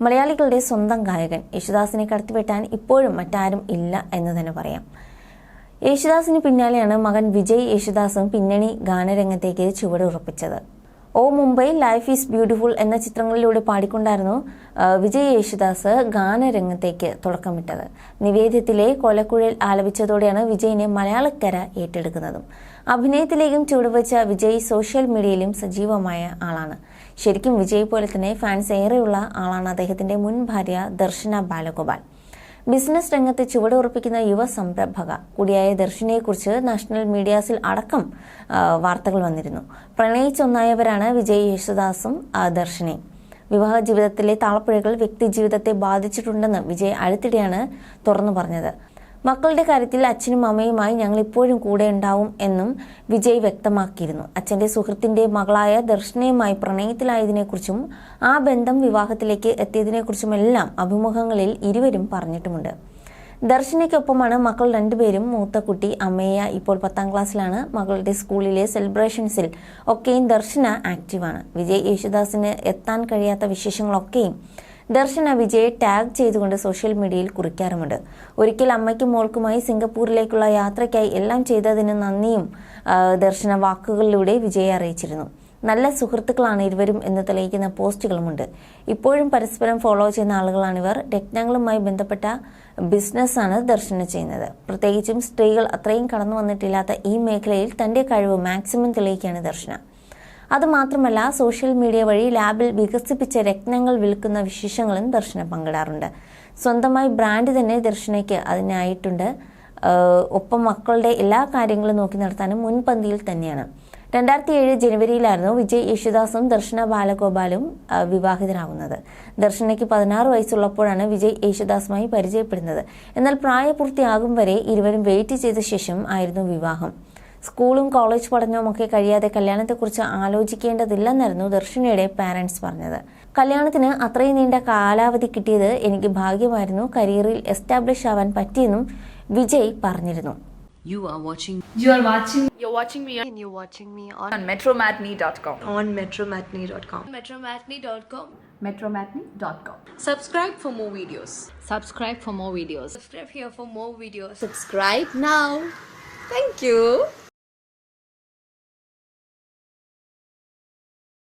മലയാളികളുടെ സ്വന്തം ഗായകൻ യേശുദാസിനെ കടത്തിവെട്ടാൻ ഇപ്പോഴും മറ്റാരും ഇല്ല എന്ന് തന്നെ പറയാം. യേശുദാസിന് പിന്നാലെയാണ് മകൻ വിജയ് യേശുദാസും പിന്നണി ഗാനരംഗത്തേക്ക് ചുവടുറപ്പിച്ചത് ഓ മുംബൈ ലൈഫ് ഈസ് ബ്യൂട്ടിഫുൾ എന്ന ചിത്രങ്ങളിലൂടെ പാടിക്കൊണ്ടായിരുന്നു വിജയ് യേശുദാസ് ഗാനരംഗത്തേക്ക് തുടക്കമിട്ടത്. നിവേദ്യത്തിലെ കൊലക്കുഴൽ ആലപിച്ചതോടെയാണ് വിജയിനെ മലയാളക്കര ഏറ്റെടുക്കുന്നതും. അഭിനയത്തിലേക്കും ചുവടുവച്ച വിജയ് സോഷ്യൽ മീഡിയയിലും സജീവമായ ആളാണ്. ശരിക്കും വിജയ് പോലെ തന്നെ ഫാൻസ് ഏറെയുള്ള ആളാണ് അദ്ദേഹത്തിന്റെ മുൻ ഭാര്യ ദർശന ബാലഗോപാൽ. ബിസിനസ് രംഗത്ത് ചുവടുറപ്പിക്കുന്ന യുവ സംരംഭക കൂടിയായ ദർശിനെക്കുറിച്ച് നാഷണൽ മീഡിയാസിൽ അടക്കം വാർത്തകൾ വന്നിരുന്നു. പ്രണയിച്ചൊന്നായവരാണ് വിജയ് യേശുദാസും ദർശനയും. വിവാഹ ജീവിതത്തിലെ താളപ്പുഴകൾ വ്യക്തി ജീവിതത്തെ ബാധിച്ചിട്ടുണ്ടെന്ന് വിജയ് അടുത്തിടെയാണ് തുറന്നു പറഞ്ഞത്. മക്കളുടെ കാര്യത്തിൽ അച്ഛനും അമ്മയുമായി ഞങ്ങൾ ഇപ്പോഴും കൂടെ ഉണ്ടാവും എന്നും വിജയ് വ്യക്തമാക്കിയിരുന്നു. അച്ഛന്റെ സുഹൃത്തിന്റെ മകളായ ദർശനയുമായി പ്രണയത്തിലായതിനെക്കുറിച്ചും ആ ബന്ധം വിവാഹത്തിലേക്ക് എത്തിയതിനെക്കുറിച്ചുമെല്ലാം അഭിമുഖങ്ങളിൽ ഇരുവരും പറഞ്ഞിട്ടുമുണ്ട്. ദർശനയ്ക്കൊപ്പമാണ് മക്കൾ രണ്ടുപേരും മൂത്ത കുട്ടി അമ്മയ്യ ഇപ്പോൾ പത്താം ക്ലാസ്സിലാണ്. മകളുടെ സ്കൂളിലെ സെലിബ്രേഷൻസിൽ ഒക്കെയും ദർശന ആക്റ്റീവാണ്. വിജയ് യേശുദാസിന് എത്താൻ കഴിയാത്ത വിശേഷങ്ങളൊക്കെയും ദർശന വിജയെ ടാഗ് ചെയ്തുകൊണ്ട് സോഷ്യൽ മീഡിയയിൽ കുറിക്കാറുമുണ്ട്. ഒരിക്കൽ അമ്മയ്ക്കും മോൾക്കുമായി സിംഗപ്പൂരിലേക്കുള്ള യാത്രയ്ക്കായി എല്ലാം ചെയ്തതിന് നന്ദിയും ദർശന വാക്കുകളിലൂടെ വിജയെ അറിയിച്ചിരുന്നു. നല്ല സുഹൃത്തുക്കളാണ് ഇരുവരും എന്ന് തെളിയിക്കുന്ന പോസ്റ്റുകളുമുണ്ട്. ഇപ്പോഴും പരസ്പരം ഫോളോ ചെയ്യുന്ന ആളുകളാണിവർ. രത്നങ്ങളുമായി ബന്ധപ്പെട്ട ബിസിനസ്സാണ് ദർശന ചെയ്യുന്നത്. പ്രത്യേകിച്ചും സ്ത്രീകൾ അത്രയും കടന്നു വന്നിട്ടില്ലാത്ത ഈ മേഖലയിൽ തന്റെ കഴിവ് മാക്സിമം തെളിയിക്കുകയാണ് ദർശന. അതുമാത്രമല്ല സോഷ്യൽ മീഡിയ വഴി ലാബിൽ വികസിപ്പിച്ച രത്നങ്ങൾ വിൽക്കുന്ന വിശേഷങ്ങളും ദർശന പങ്കിടാറുണ്ട്. സ്വന്തമായി ബ്രാൻഡ് തന്നെ ദർശനയ്ക്ക് അതിനായിട്ടുണ്ട്. ഒപ്പം മക്കളുടെ എല്ലാ കാര്യങ്ങളും നോക്കി നടത്താനും മുൻപന്തിയിൽ തന്നെയാണ്. രണ്ടായിരത്തി ഏഴ് ജനുവരിയിലായിരുന്നു വിജയ് യേശുദാസും ദർശന ബാലഗോപാലും വിവാഹിതരാകുന്നത് ദർശനയ്ക്ക് പതിനാറ് വയസ്സുള്ളപ്പോഴാണ് വിജയ് യേശുദാസുമായി പരിചയപ്പെടുന്നത്. എന്നാൽ പ്രായപൂർത്തിയാകും വരെ ഇരുവരും വെയിറ്റ് ചെയ്ത ശേഷം ആയിരുന്നു വിവാഹം. സ്കൂളും കോളേജ് പഠനവുമൊക്കെ കഴിയാതെ കല്യാണത്തെക്കുറിച്ച് ആലോചിക്കേണ്ടതില്ലെന്നായിരുന്നു ദർശനയുടെ പാരൻസ് പറഞ്ഞത് കല്യാണത്തിന് അത്രയും നീണ്ട കാലാവധി കിട്ടിയത് എനിക്ക് ഭാഗ്യമായിരുന്നു കരിയറിൽ എസ്റ്റാബ്ലിഷ് ആവാൻ പറ്റിയെന്നും വിജയ് പറഞ്ഞിരുന്നു You are watching You are watching You're watching me and you're watching me on, on metromatney.com. on metromatney.com. Metromatney.com. metromatney.com. Subscribe for more videos. subscribe for more videos. Subscribe here for more videos. Subscribe now. Thank you.